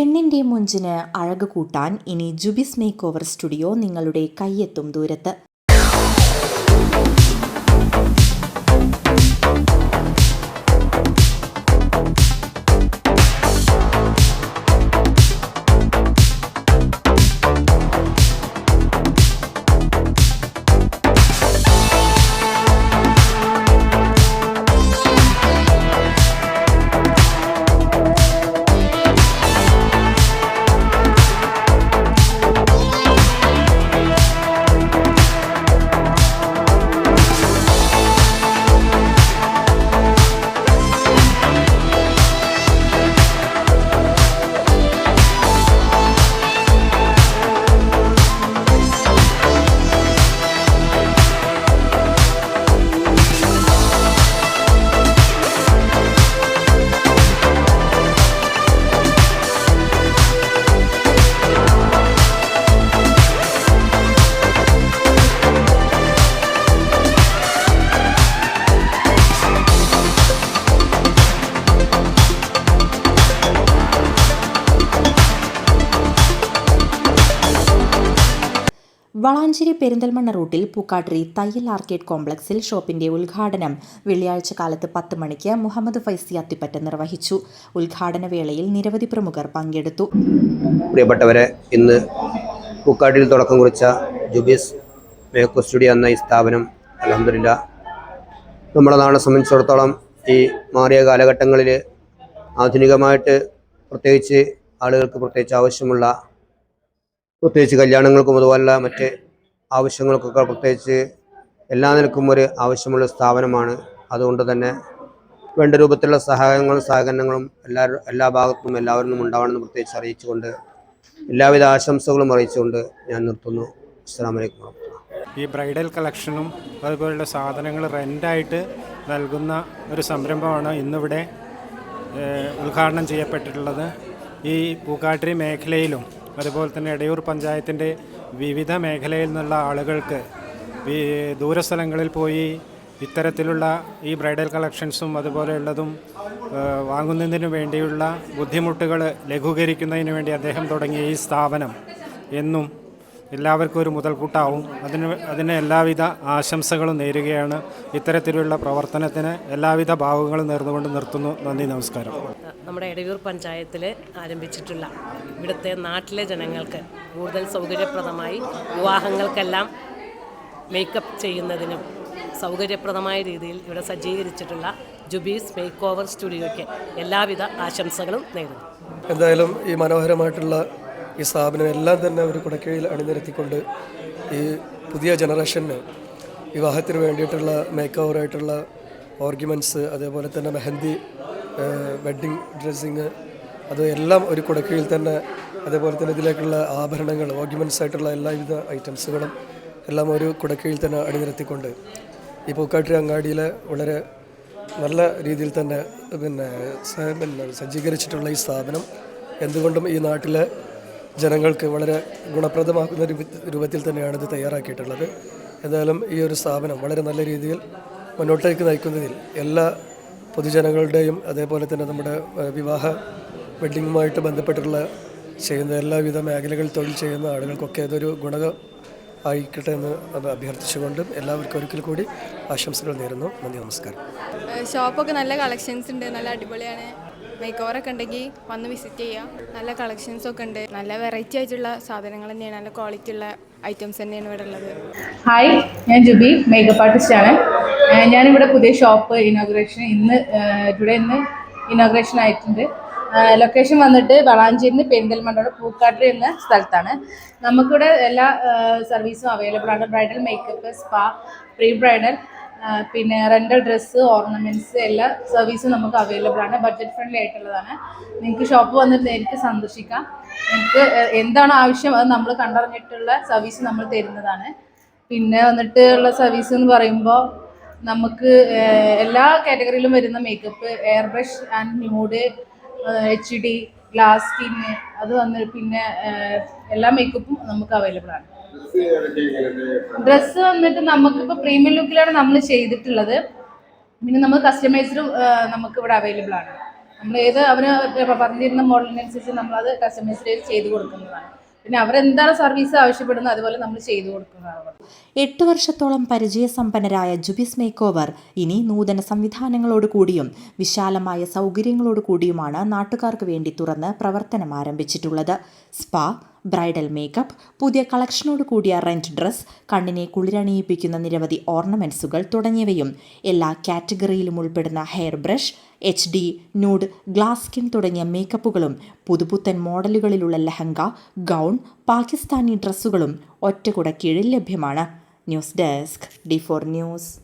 പെണ്ണിന്റെ മുഞ്ചിന് അഴക് കൂട്ടാൻ ഇനി ജുബിസ് മേക്ക് ഓവർ സ്റ്റുഡിയോ നിങ്ങളുടെ കയ്യെത്തും ദൂരത്ത്. വളാഞ്ചേരി പെരിന്തൽമണ്ണ റൂട്ടിൽ പൂക്കാട്ടിരി തയ്യൽ ആർക്കേഡ് കോംപ്ലക്സിൽ ഷോപ്പിന്റെ ഉദ്ഘാടനം വെള്ളിയാഴ്ച കാലത്ത് പത്ത് മണിക്ക് മുഹമ്മദ് ഫൈസി അത്തിപ്പറ്റ നിർവഹിച്ചു. ഉദ്ഘാടന വേളയിൽ നിരവധി പ്രമുഖർ പങ്കെടുത്തു. പ്രിയപ്പെട്ടവരെ ഇന്ന് പൂക്കാട്ടിൽ തുടക്കം കുറിച്ച ജുബീസ് മേക്കോ സ്റ്റുഡിയോ എന്ന ഈ സ്ഥാപനം അലഹമില്ല നമ്മളെ നാളെ സംബന്ധിച്ചിടത്തോളം ഈ മാറിയ കാലഘട്ടങ്ങളിൽ ആധുനികമായിട്ട് പ്രത്യേകിച്ച് ആളുകൾക്ക് പ്രത്യേകിച്ച് ആവശ്യമുള്ള പ്രത്യേകിച്ച് കല്യാണങ്ങൾക്കും അതുപോലെ മറ്റ് ആവശ്യങ്ങൾക്കൊക്കെ പ്രത്യേകിച്ച് എല്ലാ നിലക്കും ഒരു ആവശ്യമുള്ള സ്ഥാപനമാണ്. അതുകൊണ്ട് തന്നെ വേണ്ട രൂപത്തിലുള്ള സഹായങ്ങളും സഹകരണങ്ങളും എല്ലാ എല്ലാ ഭാഗത്തും എല്ലാവരിലും ഉണ്ടാവണമെന്ന് പ്രത്യേകിച്ച് അറിയിച്ചുകൊണ്ട് എല്ലാവിധ ആശംസകളും അറിയിച്ചുകൊണ്ട് ഞാൻ നിർത്തുന്നു. അസ്സാം വലൈക്കും ഈ ബ്രൈഡൽ കളക്ഷനും അതുപോലുള്ള സാധനങ്ങൾ റെന്റായിട്ട് നൽകുന്ന ഒരു സംരംഭമാണ് ഇന്നിവിടെ ഉദ്ഘാടനം ചെയ്യപ്പെട്ടിട്ടുള്ളത്. ഈ പൂക്കാട്ടിരി മേഖലയിലും അതുപോലെ തന്നെ എടയൂർ പഞ്ചായത്തിന്റെ വിവിധ മേഖലയിൽ നിന്നുള്ള ആളുകൾക്ക് ദൂരസ്ഥലങ്ങളിൽ പോയി ഇത്തരത്തിലുള്ള ഈ ബ്രൈഡൽ കളക്ഷൻസും അതുപോലെയുള്ളതും വാങ്ങുന്നതിന് വേണ്ടിയുള്ള ബുദ്ധിമുട്ടുകൾ ലഘൂകരിക്കുന്നതിന് വേണ്ടി അദ്ദേഹം തുടങ്ങിയ ഈ സ്ഥാപനം എന്നും എല്ലാവർക്കും ഒരു മുതൽക്കൂട്ടാവും. അതിന് അതിന് എല്ലാവിധ ആശംസകളും നേരുകയാണ്. ഇത്തരത്തിലുള്ള പ്രവർത്തനത്തിന് എല്ലാവിധ ഭാഗങ്ങളും നേർന്നുകൊണ്ട് നിർത്തുന്നു. നന്ദി നമസ്കാരം. നമ്മുടെ എടയൂർ പഞ്ചായത്തിൽ ആരംഭിച്ചിട്ടുള്ള ഇവിടുത്തെ നാട്ടിലെ ജനങ്ങൾക്ക് കൂടുതൽ സൗകര്യപ്രദമായി വിവാഹങ്ങൾക്കെല്ലാം മേക്കപ്പ് ചെയ്യുന്നതിനും സൗകര്യപ്രദമായ രീതിയിൽ ഇവിടെ സജ്ജീകരിച്ചിട്ടുള്ള ജുബീസ് മേക്ക് ഓവർ സ്റ്റുഡിയോയ്ക്ക് എല്ലാവിധ ആശംസകളും നേരുന്നു. എന്തായാലും ഈ മനോഹരമായിട്ടുള്ള ഈ സ്ഥാപനം എല്ലാം തന്നെ ഒരു കുടക്കീഴിൽ അണിനിരത്തിക്കൊണ്ട് ഈ പുതിയ ജനറേഷന് വിവാഹത്തിന് വേണ്ടിയിട്ടുള്ള മേക്ക് ഓവറായിട്ടുള്ള ഓർഗ്യുമെന്റ്സ് അതേപോലെ തന്നെ മെഹന്തി വെഡ്ഡിങ് ഡ്രസ്സിങ് അത് എല്ലാം ഒരു കുടക്കീഴിൽ തന്നെ അതേപോലെ തന്നെ ഇതിലേക്കുള്ള ആഭരണങ്ങൾ ഓർഗ്യുമെന്റ്സ് ആയിട്ടുള്ള എല്ലാവിധ ഐറ്റംസുകളും എല്ലാം ഒരു കുടക്കീഴിൽ തന്നെ അണിനിരത്തിക്കൊണ്ട് ഈ പൂക്കാട്ടി അങ്ങാടിയിൽ വളരെ നല്ല രീതിയിൽ തന്നെ പിന്നെ സജ്ജീകരിച്ചിട്ടുള്ള ഈ സ്ഥാപനം എന്തുകൊണ്ടും ഈ നാട്ടിലെ ജനങ്ങൾക്ക് വളരെ ഗുണപ്രദമാക്കുന്ന രൂപത്തിൽ തന്നെയാണ് ഇത് തയ്യാറാക്കിയിട്ടുള്ളത്. എന്തായാലും ഈ ഒരു സ്ഥാപനം വളരെ നല്ല രീതിയിൽ മുന്നോട്ടേക്ക് നയിക്കുന്നതിൽ എല്ലാ പൊതുജനങ്ങളുടെയും അതേപോലെ തന്നെ നമ്മുടെ വിവാഹ വെഡ്ഡിങ്ങുമായിട്ട് ബന്ധപ്പെട്ടുള്ള ചെയ്യുന്ന എല്ലാവിധ മേഖലകളിൽ തൊഴിൽ ചെയ്യുന്ന ആളുകൾക്കൊക്കെ ഇതൊരു ഗുണക ആയിക്കട്ടെ എന്ന് അഭ്യർത്ഥിച്ചുകൊണ്ട് അഭ്യർത്ഥിച്ചുകൊണ്ടും എല്ലാവർക്കും ഒരിക്കൽ കൂടി ആശംസകൾ നേരുന്നു. നന്ദി നമസ്കാരം. ഷോപ്പൊക്കെ നല്ല കളക്ഷൻസ് ഉണ്ട് നല്ല അടിപൊളിയാണ്. മേക്ക് ഓവറൊക്കെ ഉണ്ടെങ്കിൽ വന്ന് വിസിറ്റ് ചെയ്യാം. നല്ല കളക്ഷൻസ് ഒക്കെ ഉണ്ട്. നല്ല വെറൈറ്റി ആയിട്ടുള്ള സാധനങ്ങൾ തന്നെയാണ്. നല്ല ക്വാളിറ്റി ഉള്ള ഐറ്റംസ് തന്നെയാണ് ഇവിടെ ഉള്ളത്. ഹായ് ഞാൻ ജുബി മേക്കപ്പ് ആർട്ടിസ്റ്റ് ആണ്. ഞാനിവിടെ പുതിയ ഷോപ്പ് ഇനോഗ്രേഷൻ ഇന്ന് ടുഡേ ഇന്ന് ഇനോഗ്രേഷൻ ആയിട്ടുണ്ട്. ലൊക്കേഷൻ വന്നിട്ട് വളാഞ്ചേരിന്ന് പെരിന്തൽമണ്ണയുടെ പൂക്കാട്ടിൽ എന്ന സ്ഥലത്താണ്. നമുക്കിവിടെ എല്ലാ സർവീസും അവൈലബിൾ ആണ്. Bridal makeup spa pre bridal പിന്നെ റെന്റൽ ഡ്രസ്സ് ഓർണമെന്റ്സ് എല്ലാ സർവീസും നമുക്ക് അവൈലബിൾ ആണ്. ബഡ്ജറ്റ് ഫ്രണ്ട്ലി ആയിട്ടുള്ളതാണ്. നിങ്ങൾക്ക് ഷോപ്പ് വന്നിട്ട് നേരിട്ട് സന്ദർശിക്കാം. നിങ്ങൾക്ക് എന്താണ് ആവശ്യം അത് നമ്മൾ കണ്ടറിഞ്ഞിട്ടുള്ള സർവീസ് നമ്മൾ തരുന്നതാണ്. പിന്നെ വന്നിട്ട് ഉള്ള സർവീസ് എന്ന് പറയുമ്പോൾ നമുക്ക് എല്ലാ കാറ്റഗറിയിലും വരുന്ന makeup airbrush and nude H D glass skin അത് വന്ന് പിന്നെ എല്ലാ മേക്കപ്പും നമുക്ക് അവൈലബിൾ ആണ്. ഡ്രസ്സ് വന്നിട്ട് നമുക്കിപ്പോൾ പ്രീമിയം ലുക്കിലാണ് നമ്മൾ ചെയ്തിട്ടുള്ളത്. പിന്നെ നമ്മൾ കസ്റ്റമൈസ്ഡും നമുക്ക് ഇവിടെ അവൈലബിൾ ആണ്. നമ്മൾ ഏത് അവർ പറഞ്ഞിരുന്ന മോഡലിനനുസരിച്ച് നമ്മളത് കസ്റ്റമൈസ് ചെയ്ത് കൊടുക്കുന്നതാണ്. പിന്നെ അവരെന്താണ് സർവീസ് ആവശ്യപ്പെടുന്നത് അതുപോലെ നമ്മൾ ചെയ്തു കൊടുക്കുന്നതാണ്. എട്ട് വർഷത്തോളം പരിചയസമ്പന്നരായ ജുബിസ് മേക്ക് ഓവർ ഇനി നൂതന സംവിധാനങ്ങളോട് കൂടിയും വിശാലമായ സൗകര്യങ്ങളോട് കൂടിയുമാണ് നാട്ടുകാർക്ക് വേണ്ടി തുറന്ന് പ്രവർത്തനം ആരംഭിച്ചിട്ടുള്ളത്. സ്പാ ബ്രൈഡൽ മേക്കപ്പ് പുതിയ കളക്ഷനോട് കൂടിയ റെന്റ് ഡ്രസ് കണ്ണിനെ കുളിരണിയിപ്പിക്കുന്ന നിരവധി ഓർണമെന്റ്സുകൾ തുടങ്ങിയവയും എല്ലാ കാറ്റഗറിയിലും ഉൾപ്പെടുന്ന hair brush H D nude glass skin തുടങ്ങിയ മേക്കപ്പുകളും പുതുപുത്തൻ മോഡലുകളിലുള്ള ലഹങ്ക ഗൗൺ പാകിസ്ഥാനി ഡ്രസ്സുകളും ഒറ്റ കീഴിൽ ലഭ്യമാണ്. News desk D four news